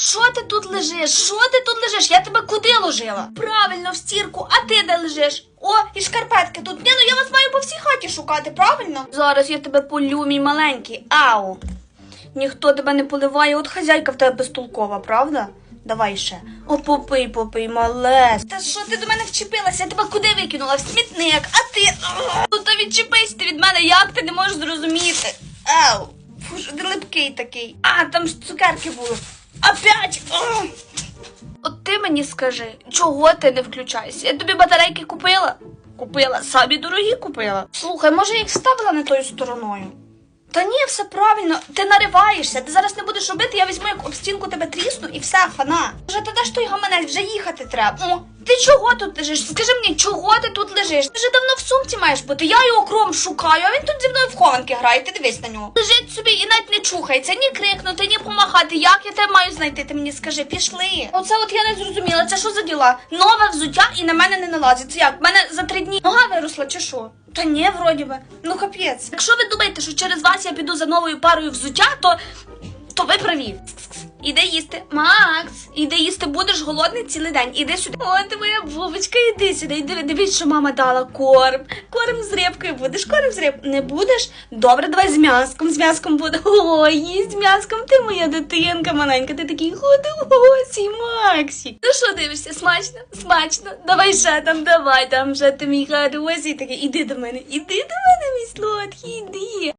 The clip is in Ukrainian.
Що ти тут лежиш? Що ти тут лежиш? Я тебе куди ложила? Правильно, в стірку, а ти де лежиш? О, і шкарпетки тут. Ні, ну я вас маю по всій хаті шукати, правильно? Зараз я тебе полю, мій маленький. Ау. Ніхто тебе не поливає, от хазяйка в тебе безтолкова, правда? Давай ще. О, попий, попий, малес. Та що ти до мене вчепилася? Я тебе куди викинула? В смітник, а ти. Ну то відчепись ти від мене, як ти не можеш зрозуміти? Ау. Фу, ти липкий такий. А, там ж цукерки були. Опять! О! От ти мені скажи, чого ти не включаєшся? Я тобі батарейки купила? Купила, самі дорогі купила. Слухай, може я їх ставила не тою стороною? Та ні, все правильно, ти нариваєшся, ти зараз не будеш робити, я візьму як об стінку тебе трісну і все, хана. Вже ти ж той гаманець, вже їхати треба. О, ти чого тут лежиш? Скажи мені, чого ти тут лежиш? Ти вже давно в сумці маєш бути. Я його кром шукаю, а він тут зі мною в хованки грає, ти дивись на нього. Лежить собі і навіть не чухається, ні крикнути, ні помахати. Як я тебе маю знайти? Ти мені скажи, пішли. Оце от я не зрозуміла, це що за діла? Нове взуття і на мене не налазить. Це як? В мене за три дні нога виросла чи що? Та ні, вроді би. Ну капець. Якщо ви думаєте, що через вас я піду за новою парою взуття, то, то ви праві. Іди їсти. Макс, іди їсти, будеш голодний цілий день. Іди сюди. О, ти моя бубочка, іди сюди. Іди, дивись, що мама дала корм. Корм з рибкою. Будеш корм з рибкою? Не будеш? Добре, давай з м'яском. З м'яском буде. О, їсть з м'яском. Ти моя дитинка маленька. Ти такий ходосій, Максі. Ну що дивишся? Смачно? Смачно. Давай ще там, давай там вже ти мій хороший такий. Іди до мене, іди до мене, мій сладкий, іди.